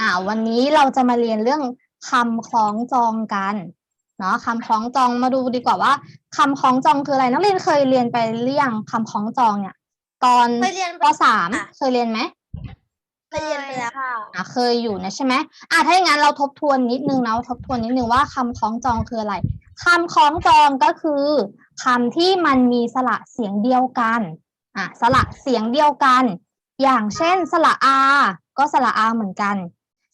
อ่าวันนี้เราจะมาเรียนเรื่องคำคล้องจองกันเนาะคำคล้องจองมาดูดีกว่าว่าคำคล้องจองคืออะไรนักเรียนเคยเรียนไปหรือยังคำคล้องจองเนี่ย ตอนเคยเรียนปสามค่ะเคยเรียนไหมเคยเรียนไปแล้วค่ะอะเคยอยู่นะใช่ไหมอะถ้าอย่างนั้นเราทบทวนนิดนึงนะทบทวนนิดนึงว่าคำคล้องจองคืออะไรคำคล้องจองก็คือคำที่มันมีสระเสียงเดียวกันอะสระเสียงเดียวกัน อย่างเช่นสระอา ก็สระอาเหมือนกัน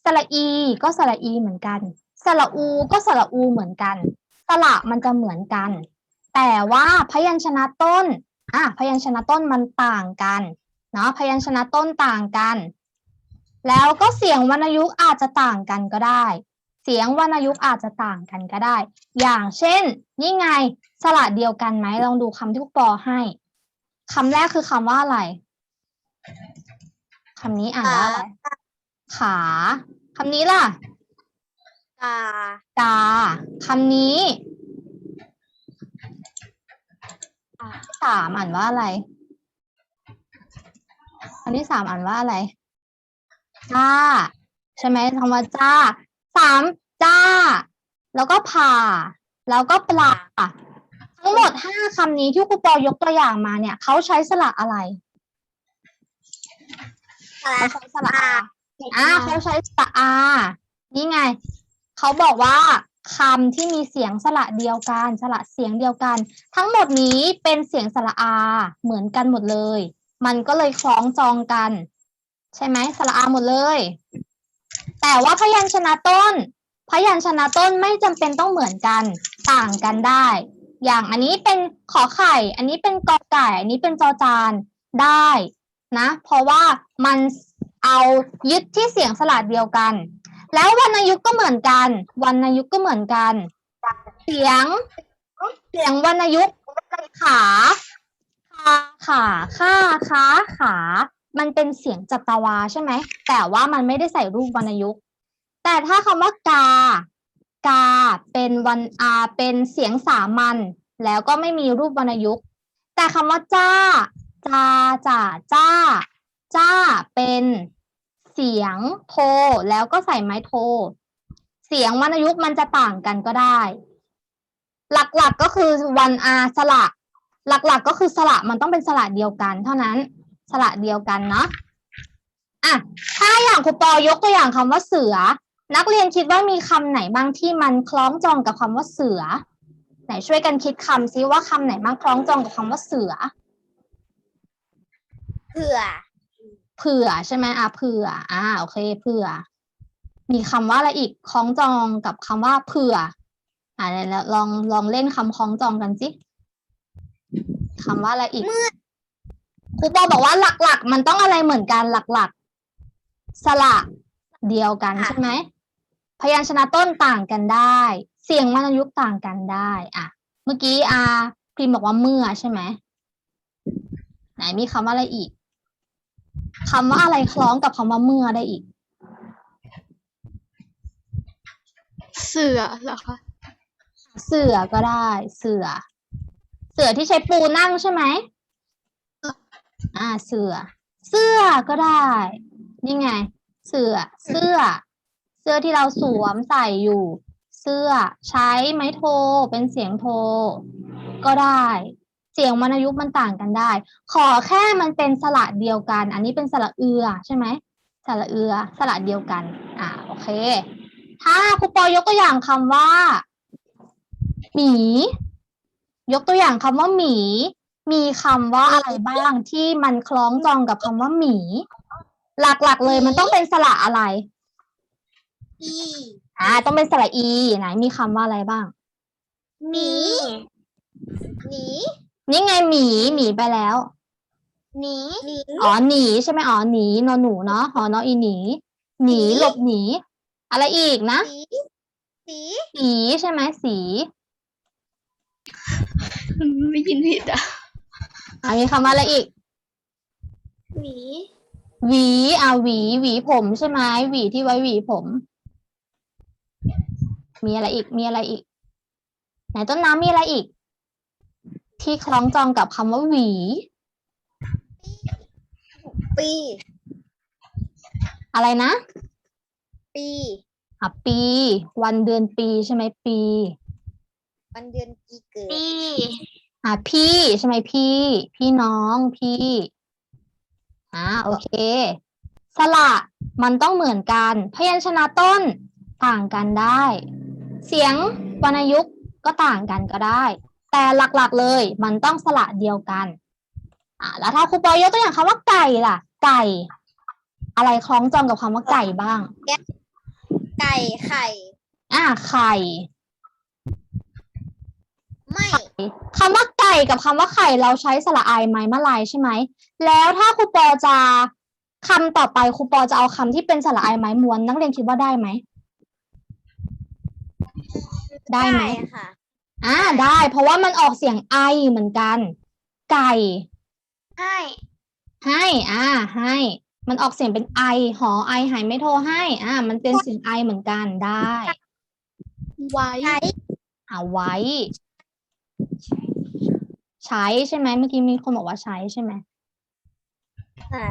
สระอีก็สระอีเหมือนกัน สระอูก็สระอูเหมือนกัน สระมันจะเหมือนกัน แต่ว่าพยัญชนะต้นอะพยัญชนะต้นมันต่างกันเนาะพยัญชนะต้นต่างกัน แล้วก็เสียงวรรณยุกต์อาจจะต่างกันก็ได้ เสียงวรรณยุกต์อาจจะต่างกันก็ได้ อย่างเช่น นี่ไงสระเดียวกันไหมลองดูคำที่ครูปอให้คำแรกคือคำว่าอะไรคำนี้อ่านว่าอะไร ขาคำนี้ล่ะ กา กาคำนี้อ่าสามอ่านว่าอะไรคำที่สามอ่านว่าอะไรจ้า ใช่ไหมคำว่าจ้าสามจ้า แล้วก็ผ่า แล้วก็ปลาทั้งหมดห้าคำนี้ที่ครูปอยกตัวอย่างมาเนี่ยเขาใช้สระอะไรอะไรเขาใช้สระอา อ่าเขาใช้สระอา นี่ไง เขาบอกว่าคำที่มีเสียงสระเดียวกัน สระเสียงเดียวกัน ทั้งหมดนี้เป็นเสียงสระอาเหมือนกันหมดเลย มันก็เลยคล้องจองกัน ใช่ไหมสระอาหมดเลย แต่ว่าพยัญชนะต้น พยัญชนะต้นไม่จำเป็นต้องเหมือนกัน ต่างกันได้ อย่างอันนี้เป็นขอไข่ อันนี้เป็นกอไก่ อันนี้เป็นจอจานได้นะ เพราะว่ามัน เอายึดที่เสียงสระเดียวกัน แล้ววรรณยุกต์ก็เหมือนกันวรรณยุกต์ก็เหมือนกัน เสียง เสียงวรรณยุกต์ขาขาขาข้าค้าขา มันเป็นเสียงจัตวาใช่ไหม แต่ว่ามันไม่ได้ใส่รูปวรรณยุกต์ แต่ถ้าคำว่ากา กาเป็นวันอาเป็นเสียงสามัญแล้วก็ไม่มีรูปวรรณยุกต์ แต่คำว่าจ้าจาจ่าจ้า จ้าเป็น เสียงโทแล้วก็ใส่ไม้โท เสียงวรรณยุกต์มันจะต่างกันก็ได้ หลักๆก็คือวันอาสระ หลักๆก็คือสระมันต้องเป็นสระเดียวกันเท่านั้น สระเดียวกันเนาะอะถ้าอย่างครูปอยกตัวอย่างคำว่าเสือ นักเรียนคิดว่ามีคำไหนบ้างที่มันคล้องจองกับคำว่าเสือ ไหนช่วยกันคิดคำซิว่าคำไหนบ้างคล้องจองกับคำว่าเสือเผื่อ เผื่อใช่ไหมอะเผื่อ อ่า โอเค เผื่อ มีคำว่าอะไรอีกคล้องจองกับคำว่าเผื่อ อ่าแล้วลองลองเล่นคำคล้องจองกันสิคำว่าอะไรอีกครูปอบอกว่าหลักๆ มันต้องอะไรเหมือนกันหลักๆ สระเดียวกันใช่ไหมพยัญชนะต้นต่างกันได้ เสียงวรรณยุกต์ต่างกันได้ อะ เมื่อกี้อาพิมพ์บอกว่าเมื่อใช่ไหมไหนมีคำว่าอะไรอีก คำว่าอะไรคล้องกับคำว่าเมื่อได้อีก เสือเหรอคะเสือก็ได้ เสือ เสือที่ใช้ปูนั่งใช่ไหมอ่า เสือ เสื้อก็ได้ นี่ไง เสือ เสื้อ เสื้อที่เราสวมใส่อยู่ เสื้อใช้ไม้โทเป็นเสียงโท ก็ได้ เสียงวรรณยุกต์มันต่างกันได้ ขอแค่มันเป็นสระเดียวกัน อันนี้เป็นสระเอือใช่ไหมสระเอือสระเดียวกัน อ่าโอเค ถ้าครูปอยกตัวอย่างคำว่าหมี ยกตัวอย่างคำว่าหมี มีคำว่าอะไรบ้างที่มันคล้องจองกับคำว่าหมี หลักๆเลยมันต้องเป็นสระอะไรอีอ่า ต้องเป็นสระอีไหนมีคำว่าอะไรบ้างหมีหนี นี่ไงหมีหมีไปแล้ว หนีหนีอ๋อหนีใช่ไหมอ๋อหนีนอนหนูเนาะอ๋อนออีหนี หนีหลบหนี อะไรอีกนะ สีสีสีใช่ไหมสีไม่ยินผิดอะอ่ามีคำว่าอะไรอีกหมีหวีอ่าหวีหวีผมใช่ไหมหวีที่ไว้หวีผม มีอะไรอีกมีอะไรอีก ไหนต้นน้ำมีอะไรอีก ที่คล้องจองกับคำว่าหวี ปี อะไรนะปี อะปี วันเดือนปีใช่ไหมปี วันเดือนปีเกิด ปีอะพี่ใช่ไหมพี่ พี่น้องพี่อ่าโอเค สระมันต้องเหมือนกัน พยัญชนะต้นต่างกันได้ เสียงวรรณยุกต์ก็ต่างกันก็ได้ แต่หลักๆเลย มันต้องสระเดียวกันอ่าแล้วถ้าครูปอยยกตัวอย่างคำว่าไก่ล่ะ ไก่ อะไรคล้องจองกับคำว่าไก่บ้าง ไก่ไข่ อ่าไข่ ไม่คำว่าไก่กับคำว่าไข่เราใช้สระอายไม้มะลายใช่ไหม แล้วถ้าครูปอจะคำต่อไปครูปอจะเอาคำที่เป็นสระอายไม้ม้วน นักเรียนคิดว่าได้ไหม ได้ไหมค่ะ อ่าได้ เพราะว่ามันออกเสียงไอเหมือนกัน ไก่ ให้ให้อ่าให้ มันออกเสียงเป็นไอ หอไอหายไม่โทรให้ อ่า มันเป็นเสียงไอเหมือนกันได้ ไว้ใช้เอาไว้ ใช้ใช่ไหมเมื่อกี้มีคนบอกว่าใช้ใช่ไหมค่ะ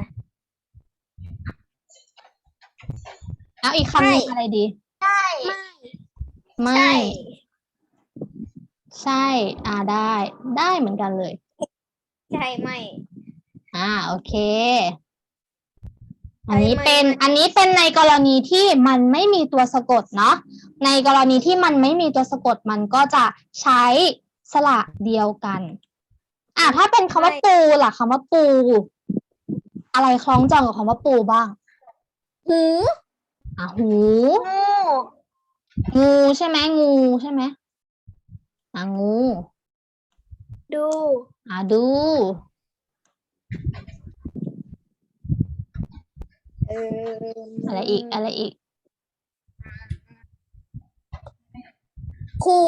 เอาอีกคำหนึ่งใช่อะไรดีไม่ ไม่ ใช่ อ่าได้ ได้เหมือนกันเลย ใช่ไม่อ่า โอเค อันนี้ไม่เป็นไม่อันนี้เป็นในกรณีที่มันไม่มีตัวสะกดเนาะ ในกรณีที่มันไม่มีตัวสะกดมันก็จะใช้สระเดียวกัน อ่าถ้าเป็นคำว่าปูล่ะคำว่าปู อะไรคล้องจองกับคำว่าปูบ้าง หูอะหูงูงูใช่ไหมงูใช่ไหม อะงู ดูอะดู เอออะไรอีก อะไรอีก คู่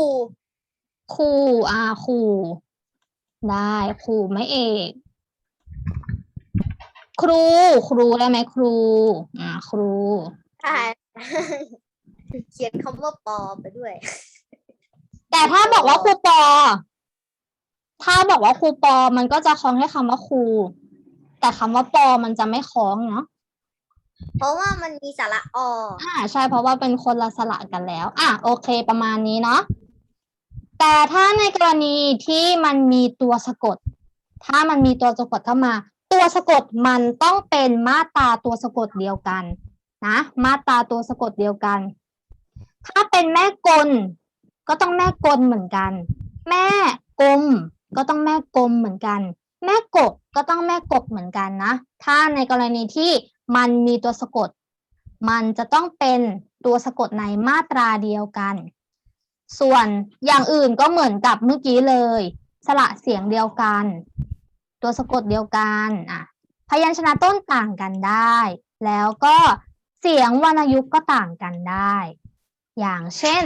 คู่อ่าคู่ ได้คู่ไม่เอก ครู ครูได้ไหมครู อ่าครู อ่าเขียนคำว่าปอไปด้วย แต่ถ้าบอกว่าครูปอ ถ้าบอกว่าครูปอมันก็จะคล้องให้คำว่าครู แต่คำว่าปอมันจะไม่คล้องเนาะเพราะว่ามันมีสระออ่าใช่เพราะว่าเป็นคนละสระกันแล้ว อะโอเคประมาณนี้เนาะแต่ถ้าในกรณีที่มันมีตัวสะกด ถ้ามันมีตัวสะกดเข้ามา ตัวสะกดมันต้องเป็นมาตราตัวสะกดเดียวกัน นะ มาตราตัวสะกดเดียวกัน ถ้าเป็นแม่กล ก็ต้องแม่กลเหมือนกัน แม่กลมก็ต้องแม่กลมเหมือนกัน แม่กบก็ต้องแม่กบเหมือนกันนะ ถ้าในกรณีที่มันมีตัวสะกด มันจะต้องเป็นตัวสะกดในมาตราเดียวกัน ส่วนอย่างอื่นก็เหมือนกับเมื่อกี้เลย สระเสียงเดียวกัน ตัวสะกดเดียวกันอะพยัญชนะต้นต่างกันได้ แล้วก็เสียงวรรณยุกต์ก็ต่างกันได้ อย่างเช่น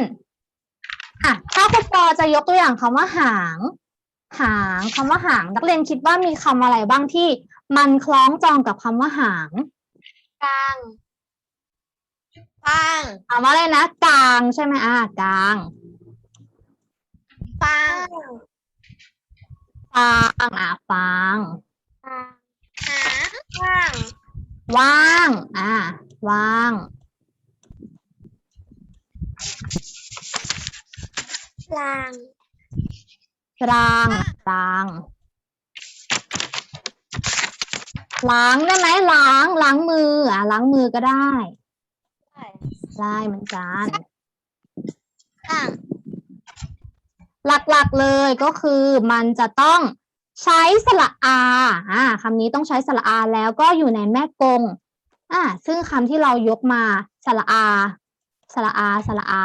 อะถ้าคุณปอจะยกตัวอย่างคำว่าหาง หางคำว่าหาง นักเรียนคิดว่ามีคำอะไรบ้างที่ มันคล้องจองกับคำว่าหางกลางปังคำว่าอะไรนะกลางใช่ไหมอ่ากลางปังฟางอะฟางหาว่างว่าง อะว่าง ลางกลางกลางล้างได้ไหมล้างล้างมืออะล้างมือก็ได้ได้เหมือนกันหลักๆเลยก็คือมันจะต้องใช้สระอาอ่าคำนี้ต้องใช้สระอาแล้วก็อยู่ในแม่กงอ่าซึ่งคำที่เรายกมาสระอาสระอาสระอา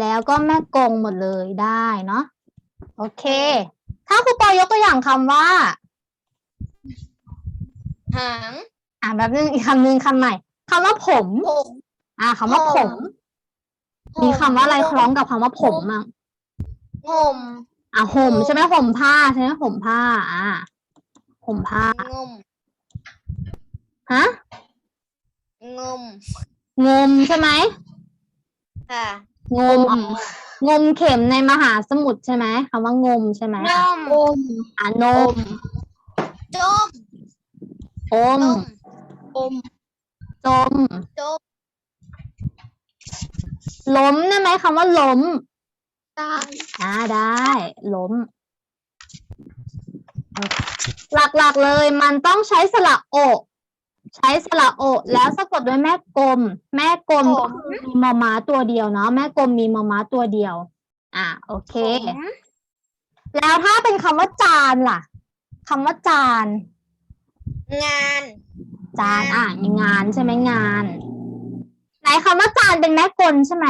แล้วก็แม่กงหมดเลยได้เนาะโอเค ถ้าครูปอยกตัวอย่างคำว่า หาง อ่าแบบนึงอีกคำนึงคำใหม่คำว่าผม ผม อ่าคำว่าผมมีคำว่าอะไรคล้องกับคำว่าผมอะห่มอะห่มใช่ไหมห่มผ้าใช่ไหมห่มผ้า อ่าห่มผ้างมฮะงมงมใช่ไหมค่ะ งม งมเข็มในมหาสมุทรใช่ไหมคำว่างมใช่ไหมนมอมอะนมจมอมจมอมจมจมล้มได้ไหมคำว่าล้มได้อ่าได้ ล้ม หลักๆเลย มันต้องใช้สระโอะ ใช้สระโอะแล้วสะกดด้วยแม่กลม แม่กลมก็คือมีมอม้าตัวเดียวเนาะแม่กลมมีมอม้าตัวเดียว อะโอเค แล้วถ้าเป็นคำว่าจานล่ะคำว่าจาน งาน จานอะงานใช่ไหมงานไหนคำว่าจานเป็นแม่กลใช่ไหม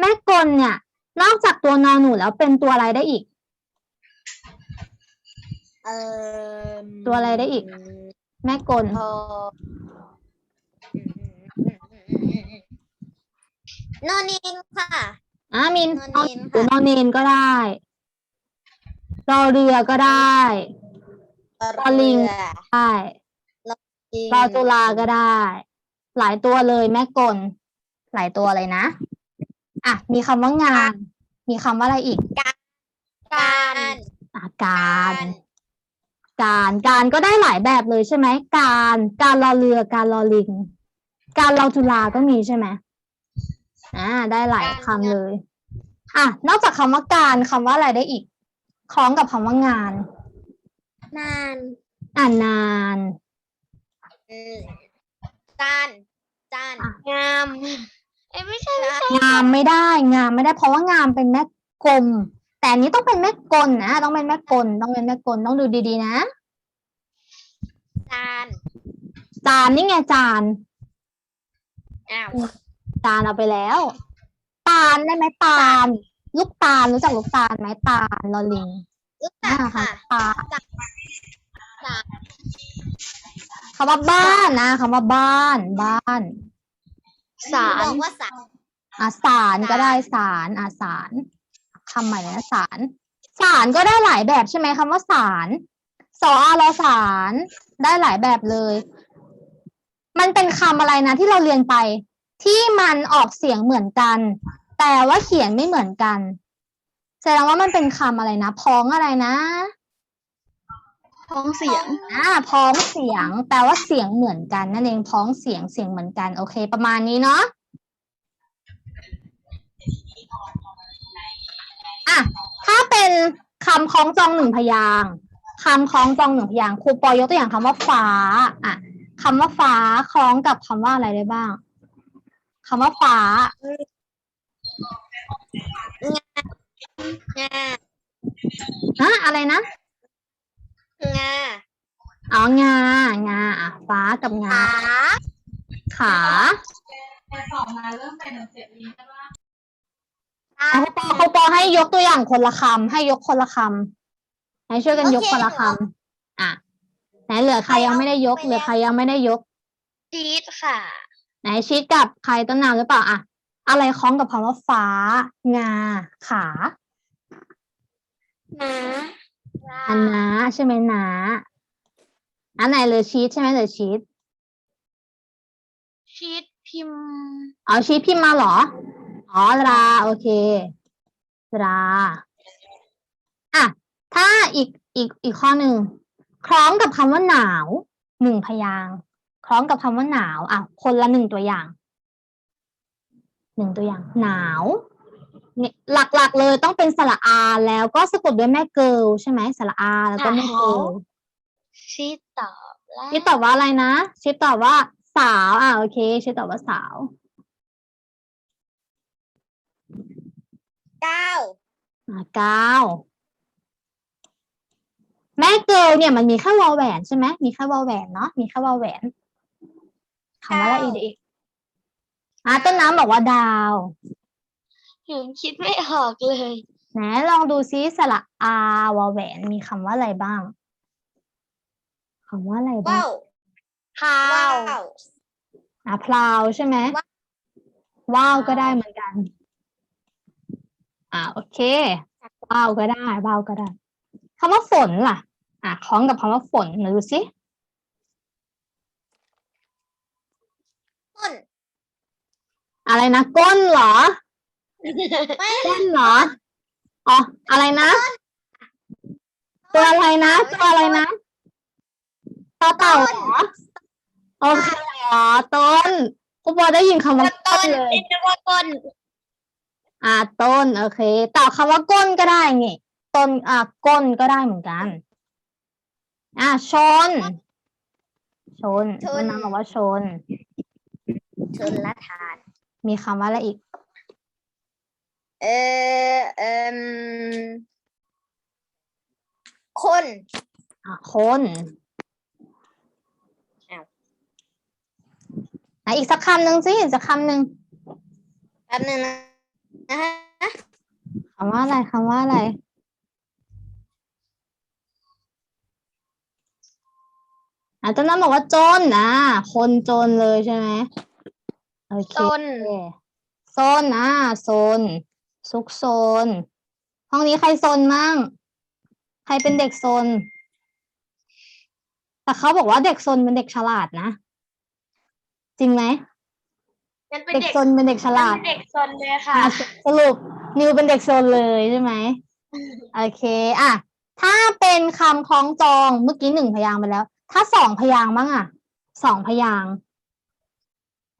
แม่กลเนี่ย นอกจากตัวนอนหนูแล้วเป็นตัวอะไรได้อีก เอ่อตัวอะไรได้อีก แม่กลพออืมนอนเนนค่ะ อะมินนอนเอาเนนหรือค่ะนอนเนนก็ได้รอเรือก็ได้ตอลิงเรือได้รอตุลาก็ได้ หลายตัวเลยแม่กลหลายตัวเลยนะ อะ มีคำว่างาน มีคำว่าอะไรอีก การอะการ การการก็ได้หลายแบบเลยใช่ไหมการการรอเรือการรอลิง การรอจุฬาก็มีใช่ไหมอ่าได้หลายคำเลย อะนอกจากคำว่าการคำว่าอะไรได้อีกคล้องกับคำว่างาน นานอ่านนานอืมจานจานอะงามเอ้ยไม่ใช่ไม่ใช่งามไม่ได้งามไม่ได้เพราะว่างามเป็นแม่กลม แต่อันนี้ต้องเป็นแม่กลนะ ต้องเป็นแม่กลต้องเป็นแม่กลต้องดูดีๆนะ จานจานนี่ไงจานอ้าวตาลเอาไปแล้วตาลได้ไหมตาล ลูกตาลรู้จักลูกตาลไหมตาลลอลิงรู้จัอ่ากค่ะตาลจานคำว่าบ้านนะคำว่าบ้านบ้านสาบรอกว่าสารอาสารก็ได้สารอาสาร คำใหม่เลยนะสารสารก็ได้หลายแบบใช่ไหมคำว่าสารสออารอสารได้หลายแบบเลย มันเป็นคำอะไรนะที่เราเรียนไป ที่มันออกเสียงเหมือนกัน แต่ว่าเขียนไม่เหมือนกัน แสดงว่ามันเป็นคำอะไรนะพ้องอะไรนะท้องเสียงอ่าพ้องเสียง แปลว่าเสียงเหมือนกัน นั่นเองพ้องเสียงเสียงเหมือนกัน โอเค ประมาณนี้เนาะ อะถ้าเป็นคำคล้องจองหนึ่งพยางค์คำคล้องจองหนึ่งพยางค์ครูปอยยกตัวอย่างคำว่าฟ้า อะคำว่าฟ้าคล้องกับคำว่าอะไรได้บ้างคำว่าฟ้า งาฮะอะไรนะ งาอ๋องา งาอะฟ้ากับงา ขา ขาอะครูป อครูปอให้ยกตัวอย่างคนละคำให้ยกคนละคำให้ช่วยกันยกคนละคำอะไหนเหลือใครยังไม่ได้ยกเหลือใครยังไม่ได้ยก ชีสค่ะ ไหนชิดกับใครต้นน้ำหรือเปล่าอะอะไรคล้องกับคำว่าฟ้า งา ขานะอันนะใช่ไหมนะอันไหนเหลือชีสใช่ไหมเหลือชีสชีสพิมพ์เอาชีสพิมพ์มาเหรอ อ๋อราโอเคราอะถ้าอีกอีกอีกข้อหนึ่งคล้องกับคำว่าหนาวหนึ่งพยางค์คล้องกับคำว่าหนาวอะคนละหนึ่งตัวอย่างหนึ่งตัวอย่าง หนาวเนี่ยหลักๆเลยต้องเป็นสระอาแล้วก็สะกดด้วยแม่เกิลใช่ไหมสระอาแล้วก็แม่เกิลชีสตอบแล้วชิปตอบว่าอะไรนะชิปตอบว่าสาวอะโอเคชิปตอบว่าสาว เก้าอะเก้าแม่เกิลเนี่ยมันมีแค่วอลแหวนใช่ไหมมีแค่วอลแหวนเนาะมีแค่วอลแหวนคำว่าอะไรอีกอะต้นน้ำบอกว่าดาวถึงคิดไม่ออกเลยไหนลองดูซิสระอาวอลแหวนมีคำว่าอะไรบ้างคำว่าอะไรบ้าว้างวพาว้าว วอะพลาวใช่ไหมว้าวว้าวก็ได้เหมือนกัน อ่าโอเคว้าวก็ได้ว้าวก็ได้คำว่าฝนล่ะ อะคล้องกับคำว่าฝนมาดูสิต้นอะไรนะก้นเหรอไม่ก้นเหรออ๋ออะไรนะตัวอะไรนะตัวอะไรนะต่อเต่าเหรอโอเคเหรอต้นครูปอได้ยินคำว่าต้ต้นนเลยเป็นว่าต้น อ่าต้นโอเคต่อคำว่าก้นก็ได้ไงต้นอ่าก้นก็ได้เหมือนกัน อ่าชน ชนชนน้ำบอกว่าชน ชนละทาน มีคำว่าอะไรอีก เออเอมคนอะคนอ้าวอะอีกสักคำหนึ่งสิอีกสักคำหนึ่งแป๊บนึงนะ นะฮะคำว่าอะไรคำว่าอะไรอะต้นน้ำบอกว่าจนอะคนจนเลยใช่ไหมโอเคต้นโซนอะโซน ซุกโซน ห้องนี้ใครโซนมั่ง ใครเป็นเด็กโซน แต่เขาบอกว่าเด็กโซนเป็นเด็กฉลาดนะ จริงไหม งั้นเป็นเด็กเด็กโซนเป็นเด็กฉลาดงั้นเป็นเด็กซนเลยค่ะอะ สรุปนิวเป็นเด็กโซนเลยใช่ไหมโอเค อะ ถ้าเป็นคำคล้องจองเมื่อกี้หนึ่งพยางค์ไปแล้ว ถ้าสองพยางค์บ้างอะสองพยางค์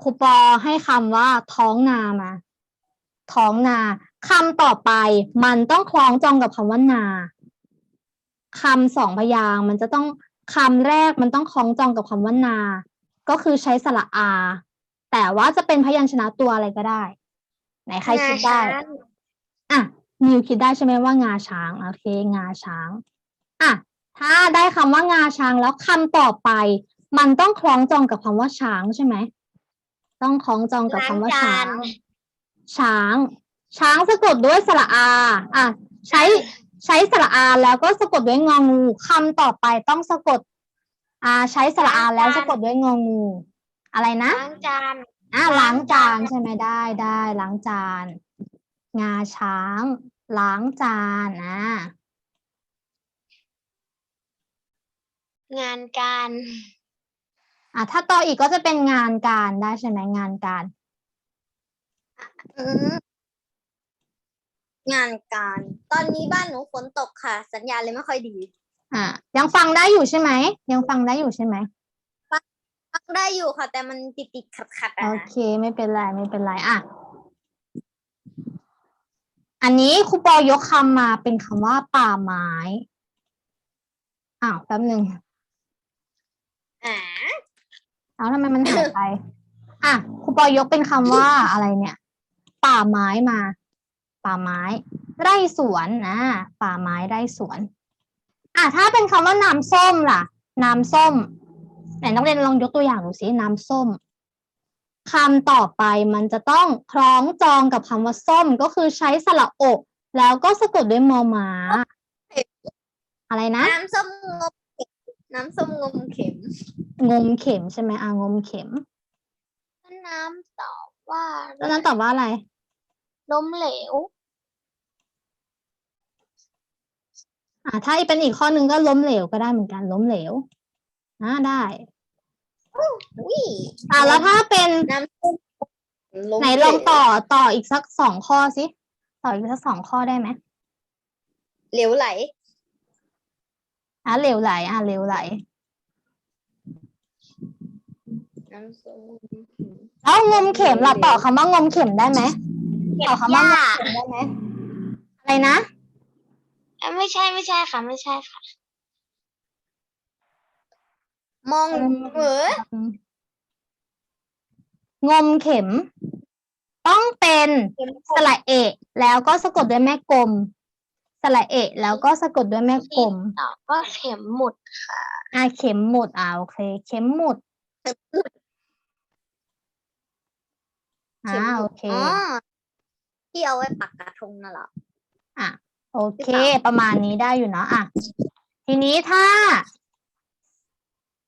ครูปอให้คำว่าท้องนามาท้องนาคำต่อไป มันต้องคล้องจองกับคำว่านาคำสองพยางค์มันจะต้องคำแรกมันต้องคล้องจองกับคำว่านา ก็คือใช้สระอา แต่ว่าจะเป็นพยัญชนะตัวอะไรก็ได้ ไหนใครคิดได้งาช้างอะนิวคิดได้ใช่ไหมว่างาช้างโอเค งาช้างอะถ้าได้คำว่างาช้างแล้วคำต่อไป มันต้องคล้องจองกับคำว่าช้างใช่ไหมต้องคล้องจองกับคำว่าช้าง ช้าง ช้างสะกดด้วยสระอา อะ ใช้ใช้สระอาแล้วก็สะกดด้วยงองูคำต่อไปต้องสะกด อ่า ใช้สระอาแล้วสะกดด้วยงองู อะไรนะ ล้างจานอะล้างจาล้างจานนใช่ไหมได้ได้ล้างจาน งาช้าง ล้างจานอะงานการอะถ้าต่ออีกก็จะเป็นงานการได้ใช่ไหมงานการ อืมงานการ ตอนนี้บ้านหนูฝนตกค่ะ สัญญาณเลยไม่ค่อยดี อะยังฟังได้อยู่ใช่ไหมยังฟังได้อยู่ใช่ไหม ฟังได้อยู่ค่ะ แต่มันติดติดขัดขัดๆโออะเค ไม่เป็นไรไม่เป็นไรอะ อันนี้ครูปอยกคำมาเป็นคำว่าป่าไม้อ้าวแป๊บหนึ่งอ่าเอาทำไมมันหายไป อะครูปอยกเป็นคำว่าอะไรเนี่ย ป่าไม้มา ป่าไม้ ไร่สวนนะป่าไม้ไร่สวน อะถ้าเป็นคำว่าน้ำส้มล่ะ น้ำส้ม ไหนนักเรียนลองยกตัวอย่างดูสิน้ำส้มคำต่อไปมันจะต้องคล้องจองกับคำว่าส้มก็คือใช้สระอกแล้วก็สะกดด้วยมอม้าอะไรนะ น้ำส้มงมเข็มน้ำส้มงมเข็ม งมเข็มใช่ไหมอะงมเข็มต้นน้ำตอบว่าแล้วนั้นตอบว่าอะไรล้มเหลวอ่าถ้าเป็นอีกข้อหนึ่งก็ล้มเหลวก็ได้เหมือนกันล้มเหลว อ่าได้อุ้ยอ่าแล้วถ้าเป็นน้ำส้มมไหนลองต่อต่ออีกสักสองข้อสิต่ออีกสักสองข้อได้ไหมเหลวไหลอ่าเหลวไหลอ่าเหลวไหลน้ำส้มแล้วงมเข็มล่ะต่อคำว่างมเข็มได้ไหมต่อคำว่างมเข็มได้ไหมอะไรนะเอ้ยไม่ใช่ไม่ใช่ค่ะ ไม่ใช่ค่ะ มองอืมเหองมเข็ม ต้องเป็นสระเอะแล้วก็สะกดด้วยแม่กลมสระเอะแล้วก็สะกดด้วยแม่กลมตอบว่าเข็มหมุดอ่าเข็มหมุดอ่าโอเค เข็มหมุดอ่าโอเค อ๋อที่เอาไว้ปักกระทงน่ะเหรอ อะโอเคหรือเปล่าประมาณนี้ได้อยู่เนาะอะ ทีนี้ถ้า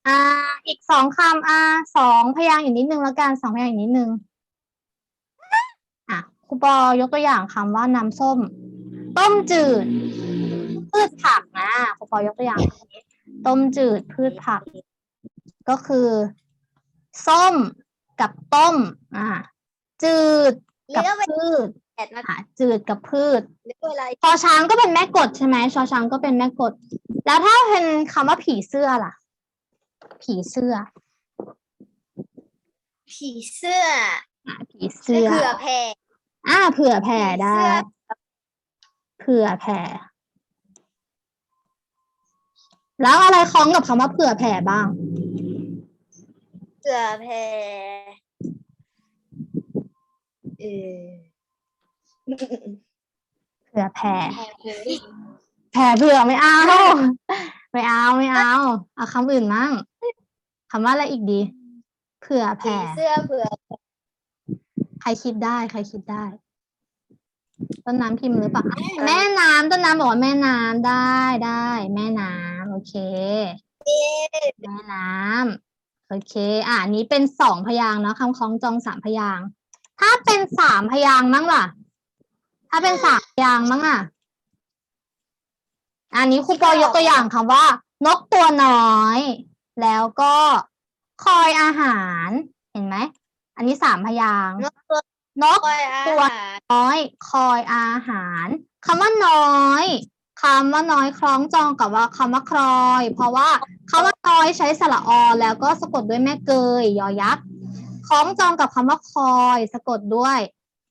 อ่า อีกสองคำอ่าสองพยางค์อีกนิดนึงแล้วกันสองพยางค์อีกนิดนึง อะครูปอยกตัวอย่างคำว่าน้ำส้ม ต้มจืด พืชผักนะครูปอยกตัวอย่างคำนี้ต้มจืดพืชผัก ก็คือ ส้มกับต้ม อ่า จืดเหกับลือเวพืชลานาทีอะจืดกับพืชเหลือเวลาชอช้างก็เป็นแม่กดใช่ไหมชอช้างก็เป็นแม่กด แล้วถ้าเป็นคำว่าผีเสื้อล่ะ ผีเสื้อผีเสื้ออะผีเสื้อเขือแพรอ่าเผื่อแผ่ได้ เผื่อแผ่ แล้วอะไรคล้องกับคำว่าเผื่อแผ่บ้างเสือแผ่เออเผื่อแผ่ แผ่เผย แผ่เผื่อไม่เอา ไม่เอาไม่เอา เอาคำอื่นมั่งคำว่าอะไรอีกดี เผื่อผีแผ่เสื้อเผื่อใครคิดได้ ใครคิดได้ ต้นน้ำพิมพ์หรือเปล่าอะแม่น้ำต้นน้ำบอกว่าแม่น้ำได้ได้ แม่น้ำโอเค แม่น้ำโอเค อะอันนี้เป็นสองพยางค์เนาะคำคล้องจองสามพยางค์ถ้าเป็นสามพยางค์มั้งล่ะ ถ้าเป็นสามพยางค์มั้งอะ อันนี้ครูปอยกตัวอย่างคำว่า นกตัวน้อย แล้วก็คอยอาหาร เห็นไหม อันนี้สามพยางค์นกตัวนก คอยอาตัว หารน้อย คอยอาหารคำว่าน้อยคำว่าน้อยคล้องจองกับว่าคำว่าคลอย เพราะว่าคำว่าน้อยใช้สระอแล้วก็สะกดด้วยแม่เกยยอยักษ์คล้องจองกับคำว่าคอย สะกดด้วย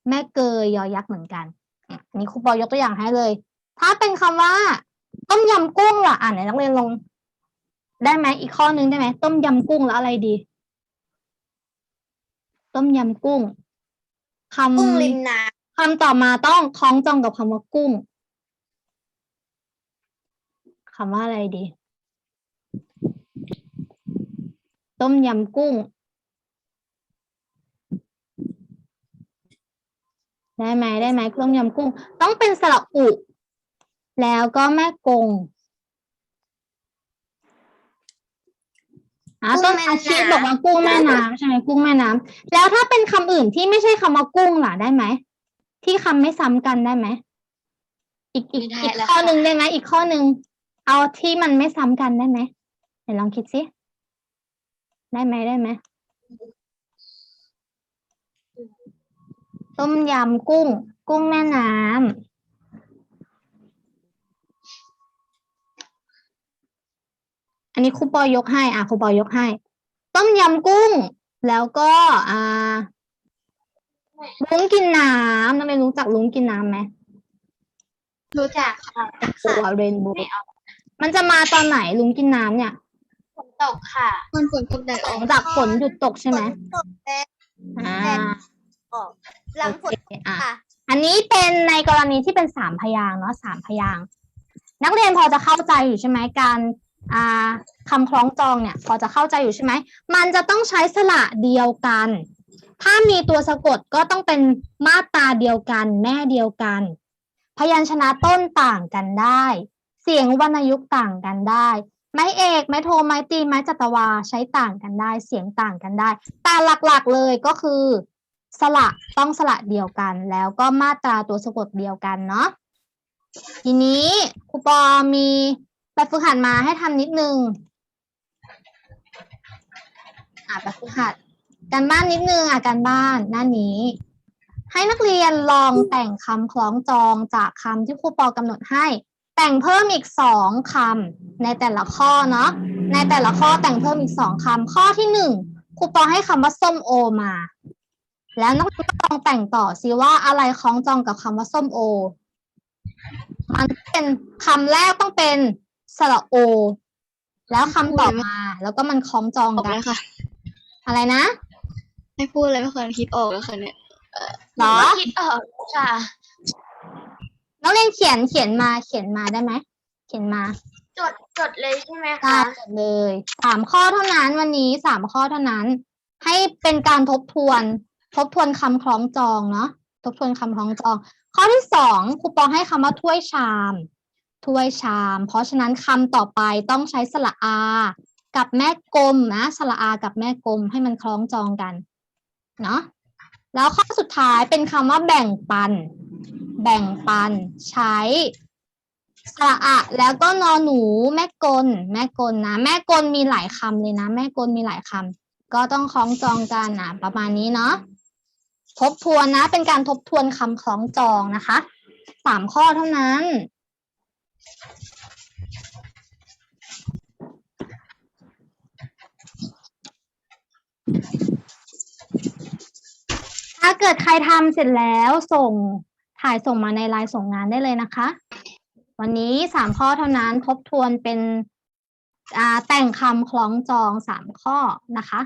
แม่เกยยอยักษ์เหมือนกันอะอันนี้ครูปอยกตัวอย่างให้เลย ถ้าเป็นคำว่า ต้มยำกุ้งล่ะอ่านไหนนักเรียนลง ได้ไหมอีกข้อนึงได้ไหมต้มยำกุ้งแล้วอะไรดี ต้มยำกุ้งคำกุ้งริมน้คำต่อมาต้องคล้องจองกับคำว่ากุ้งคำว่าอะไรดี ต้มยำกุ้ง ได้ไหมได้ไหมต้มยำกุ้ง ต้องเป็นสระอุ แล้วก็แม่กงอะต้นอาชีพบอกว่ากุ้งแม่น้ำใช่ไหมกุ้งแม่น้ำแล้วถ้าเป็นคำอื่นที่ไม่ใช่คำว่ากุ้งล่ะได้ไหมที่คำไม่ซ้ำกันได้ไหมอีกอีกอีกข้อหนึ่งได้ไหมอีกข้อหนึ่งเอาที่มันไม่ซ้ำกันได้ไหมเดี๋ยวลองคิดสิได้ไหมได้ไหมต้มยำกุ้ง กุ้งแม่น้ำ อันนี้ครูปอยกให้ อะครูปอยกให้ ต้มยำกุ้ง แล้วก็อ่าลุงกินน้ำน้องเรนรู้จักลุงกินน้ำไหมรู้จักค่ะตัวเรนโบว์มันจะมาตอนไหนลุงกินน้ำเนี่ยฝนตกค่ะำมันฝนตกแดดหอลัอกงจากฝนหยุดตกใช่ไหมฝนตกแดดอ่าออกหลังฝนโอเคอะค่ะอันนี้เป็นในกรณีที่เป็นสามพยางค์เนาะสามพยางค์นักเรียนพอจะเข้าใจอยู่ใช่ไหมการอ่า คำคล้องจองเนี่ยพอจะเข้าใจอยู่ใช่ไหม มันจะต้องใช้สระเดียวกัน ถ้ามีตัวสะกดก็ต้องเป็นมาตราเดียวกัน แม่เดียวกัน พยัญชนะต้นต่างกันได้ เสียงวรรณยุกต์ต่างกันได้ ไม้เอก ไม้โท ไม้ตี ไม้จัตวาใช้ต่างกันได้ เสียงต่างกันได้ แต่หลักๆเลยก็คือ สระต้องสระเดียวกัน แล้วก็มาตราตัวสะกดเดียวกันเนาะ ทีนี้ครูปอมี แบบฝึกหัดมาให้ทำนิดนึงอะแบบฝึกหัดการบ้านนิดนึงอะการบ้านหน้านี้ ให้นักเรียนลองแต่งคำคล้องจองจากคำที่ครูปอกำหนดให้ แต่งเพิ่มอีกสองคำในแต่ละข้อเนาะในแต่ละข้อแต่งเพิ่มอีกสองคำข้อที่หนึ่งครูปอให้คำว่าส้มโอมา แล้วนักเรียนลองแต่งต่อซิว่าอะไรคล้องจองกับคำว่าส้มโอ มันเป็นคำแรกต้องเป็น สระโอ แล้วคำต่อมาแล้วก็มันคล้องจองออกกันแล้วค่ะ อะไรนะให้พูดอะไรไม่เคยคิดออกแล้วค่ะเนี่ยเหรอคิดออกค่ะนักเรียนเขียนเขียนมาเขียนมาได้ไหมเขียนมาจดจดเลยใช่ไหมได้คะหมดเลยสามข้อเท่านั้นวันนี้สามข้อเท่านั้น ให้เป็นการทบทวน ทบทวนคำคล้องจองเนาะทบทวนคำคล้องจอง ข้อที่สองครูปองให้คำว่าถ้วยชาม ถ้วยชาม เพราะฉะนั้นคำต่อไปต้องใช้สระอากับแม่กลมนะสระอากับแม่กลมให้มันคล้องจองกันเนาะแล้วข้อสุดท้ายเป็นคำว่าแบ่งปัน แบ่งปันใช้สระอะแล้วก็นอหนูแม่กล แม่กลนะ แม่กลมีหลายคำเลยนะ แม่กลมีหลายคำก็ต้องคล้องจองกันนะประมาณนี้เนาะทบทวนนะ เป็นการทบทวนคำคล้องจองนะคะสามข้อเท่านั้น ถ้าเกิดใครทำเสร็จแล้วส่งถ่ายส่งมาในไลน์ส่งงานได้เลยนะคะ วันนี้สามข้อเท่านั้นทบทวนเป็นแต่งคำคล้องจองสามข้อนะคะ